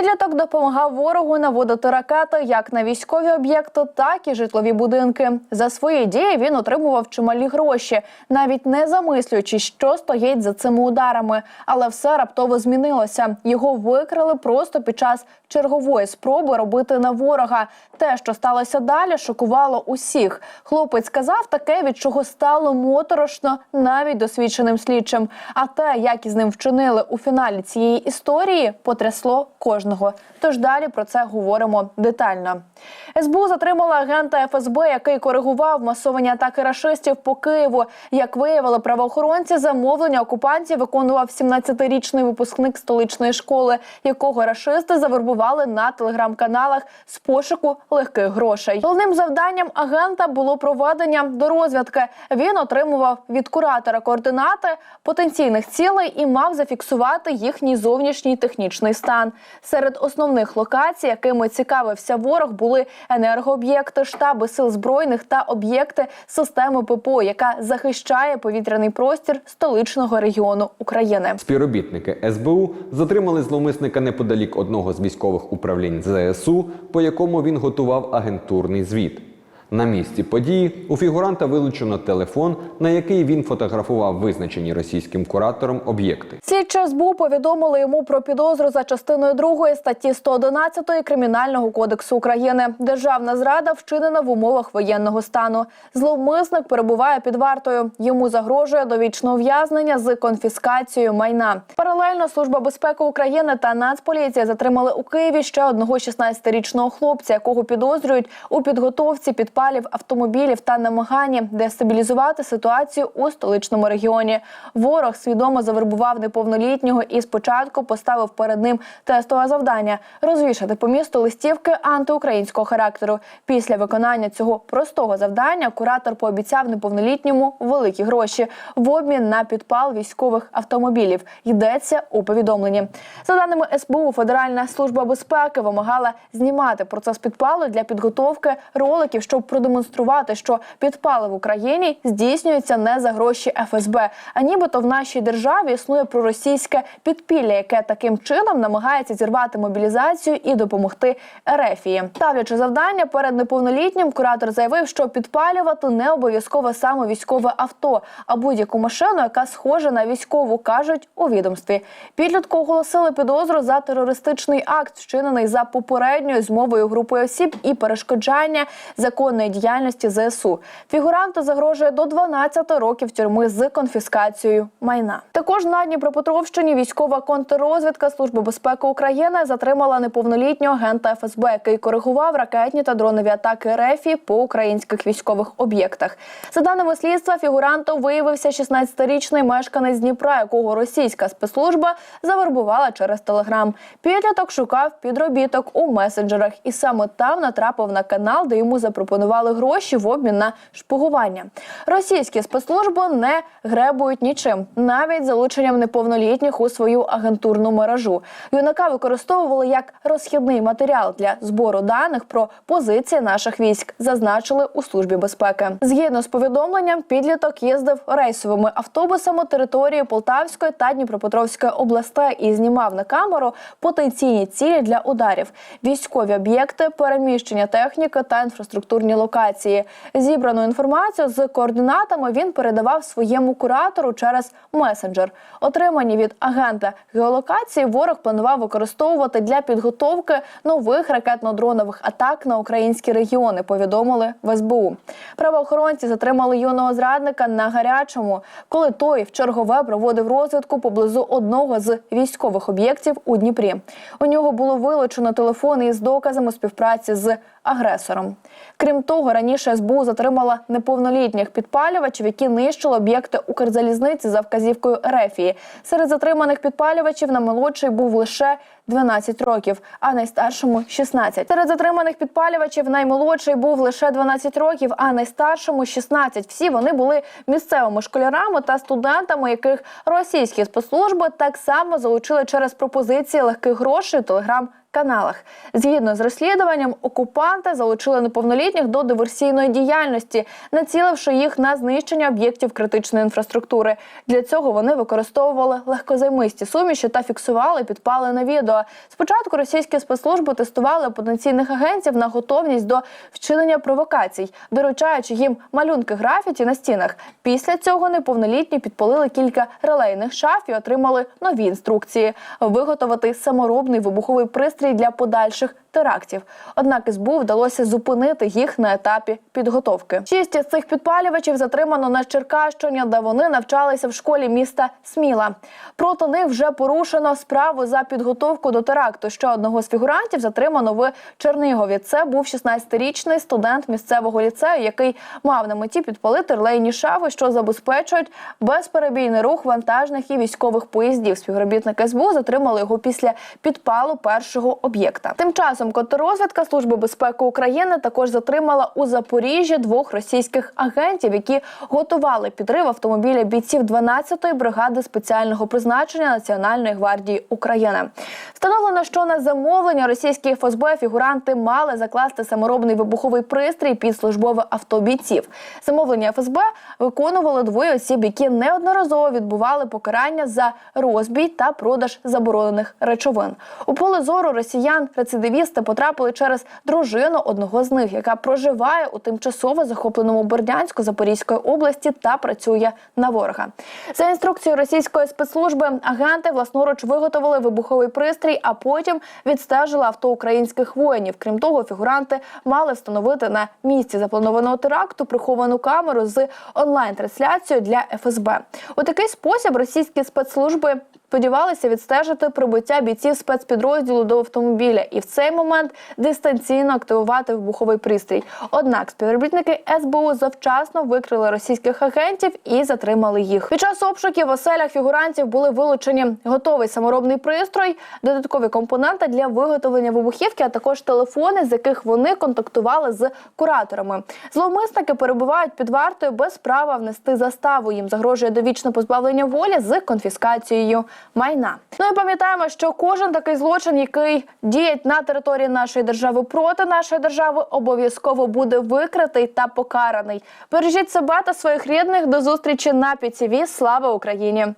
Підліток допомагав ворогу наводити ракети як на військові об'єкти, так і житлові будинки. За свої дії він отримував чималі гроші, навіть не замислюючись, що стоїть за цими ударами. Але все раптово змінилося. Його викрали просто під час чергової спроби робити на ворога. Те, що сталося далі, шокувало усіх. Хлопець сказав таке, від чого стало моторошно навіть досвідченим слідчим. А те, як із ним вчинили у фіналі цієї історії, потрясло кожного. Тож далі про це говоримо детально. СБУ затримала агента ФСБ, який коригував масовані атаки рашистів по Києву. Як виявили правоохоронці, замовлення окупантів виконував 17-річний випускник столичної школи, якого рашисти завербували на телеграм-каналах з пошуку легких грошей. Головним завданням агента було проведення до розвідки. Він отримував від куратора координати потенційних цілей і мав зафіксувати їхній зовнішній технічний стан. Серед основних локацій, якими цікавився ворог, були енергооб'єкти, штаби сил збройних та об'єкти системи ППО, яка захищає повітряний простір столичного регіону України. Співробітники СБУ затримали зловмисника неподалік одного з військових управлінь ЗСУ, по якому він готував агентурний звіт. На місці події у фігуранта вилучено телефон, на який він фотографував визначені російським куратором об'єкти. Слідчі СБУ повідомили йому про підозру за частиною 2 статті 111 Кримінального кодексу України. Державна зрада вчинена в умовах воєнного стану. Зловмисник перебуває під вартою. Йому загрожує довічне ув'язнення з конфіскацією майна. Паралельно служба безпеки України та Нацполіція затримали у Києві ще одного 16-річного хлопця, якого підозрюють у підготовці підпалів автомобілів та намаганні дестабілізувати ситуацію у столичному регіоні. Ворог свідомо завербував неповнолітнього і спочатку поставив перед ним тестове завдання розвішати по місту листівки антиукраїнського характеру. Після виконання цього простого завдання куратор пообіцяв неповнолітньому великі гроші в обмін на підпал військових автомобілів. Йдеться у повідомленні. За даними СБУ, Федеральна служба безпеки вимагала знімати процес підпалу для підготовки роликів, щоб продемонструвати, що підпали в Україні здійснюються не за гроші ФСБ, а нібито в нашій державі існує проросійське підпілля, яке таким чином намагається зірвати мобілізацію і допомогти Ерефії. Ставлячи завдання перед неповнолітнім, куратор заявив, що підпалювати не обов'язково саме військове авто, а будь-яку машину, яка схожа на військову, кажуть у відомстві. Підлітку оголосили підозру за терористичний акт, вчинений за попередньою змовою групи осіб і перешкоджання законної діяльності ЗСУ. Фігуранту загрожує до 12 років тюрми з конфіскацією майна. Також на Дніпропетровщині військова контррозвідка Служби безпеки України затримала неповнолітнього агента ФСБ, який коригував ракетні та дронові атаки РЕФІ по українських військових об'єктах. За даними слідства, фігурантом виявився 16-річний мешканець Дніпра, якого російська спецслужба завербувала через телеграм. Підліток шукав підробіток у месенджерах і саме там натрапив на канал, де йому запропонували гроші в обмін на шпигування. Російські спецслужби не гребують нічим, навіть залученням неповнолітніх у свою агентурну мережу. Юнака використовували як розхідний матеріал для збору даних про позиції наших військ, зазначили у службі безпеки. Згідно з повідомленням, підліток їздив рейсовими автобусами території Полтавської та Дніпропетровської областей і знімав на камеру потенційні цілі для ударів, військові об'єкти, переміщення техніки та інфраструктурні локації. Зібрану інформацію з координатами він передавав своєму куратору через месенджер. Отримані від агента геолокації ворог планував використовувати для підготовки нових ракетно-дронових атак на українські регіони. Повідомили в СБУ. Правоохоронці затримали юного зрадника на гарячому, коли той в чергове проводив розвідку поблизу одного з військових об'єктів у Дніпрі. У нього було вилучено телефони із доказами співпраці з агресором. Крім того, раніше СБУ затримала неповнолітніх підпалювачів, які нищили об'єкти Укрзалізниці за вказівкою Ерефії. Серед затриманих підпалювачів на молодший був лише 12 років, а найстаршому 16. Серед затриманих підпалювачів наймолодший був лише 12 років, а найстаршому 16. Всі вони були місцевими школярами та студентами, яких російські спецслужби так само залучили через пропозиції легких грошей телеграм каналах. Згідно з розслідуванням, окупанти залучили неповнолітніх до диверсійної діяльності, націливши їх на знищення об'єктів критичної інфраструктури. Для цього вони використовували легкозаймисті суміші та фіксували підпали на відео. Спочатку російські спецслужби тестували потенційних агентів на готовність до вчинення провокацій, доручаючи їм малюнки графіті на стінах. Після цього неповнолітні підпалили кілька релейних шаф і отримали нові інструкції виготовити саморобний вибуховий пристрій для подальших терактів. Однак СБУ вдалося зупинити їх на етапі підготовки. Шість із цих підпалювачів затримано на Черкащині, де вони навчалися в школі міста Сміла. Проти них вже порушено справу за підготовку до теракту. Ще одного з фігурантів затримано в Чернігові. Це був 16-річний студент місцевого ліцею, який мав на меті підпалити релейні шафи, що забезпечують безперебійний рух вантажних і військових поїздів. Співробітники СБУ затримали його після підпалу першого об'єкта. Тим часом контррозвідка Служби безпеки України також затримала у Запоріжжі двох російських агентів, які готували підрив автомобіля бійців 12-ї бригади спеціального призначення Національної гвардії України. Встановлено, що на замовлення російських ФСБ фігуранти мали закласти саморобний вибуховий пристрій під службове авто бійців. Замовлення ФСБ виконували двоє осіб, які неодноразово відбували покарання за розбій та продаж заборонених речовин. У поле зору росіян рецидивісти потрапили через дружину одного з них, яка проживає у тимчасово захопленому Бердянську Запорізької області та працює на ворога. За інструкцією російської спецслужби агенти власноруч виготовили вибуховий пристрій, а потім відстежили авто українських воїнів. Крім того, фігуранти мали встановити на місці запланованого теракту приховану камеру з онлайн-трансляцією для ФСБ. У такий спосіб російські спецслужби сподівалися відстежити прибуття бійців спецпідрозділу до автомобіля і в цей момент дистанційно активувати вибуховий пристрій. Однак співробітники СБУ завчасно викрили російських агентів і затримали їх. Під час обшуків в оселях фігурантів були вилучені готовий саморобний пристрой, додаткові компоненти для виготовлення вибухівки, а також телефони, з яких вони контактували з кураторами. Зловмисники перебувають під вартою без права внести заставу. Їм загрожує довічне позбавлення волі з конфіскацією майна. Ну і пам'ятаємо, що кожен такий злочин, який діє на території нашої держави проти нашої держави, обов'язково буде викритий та покараний. Бережіть себе та своїх рідних. До зустрічі на ПІТІВІ. Слава Україні!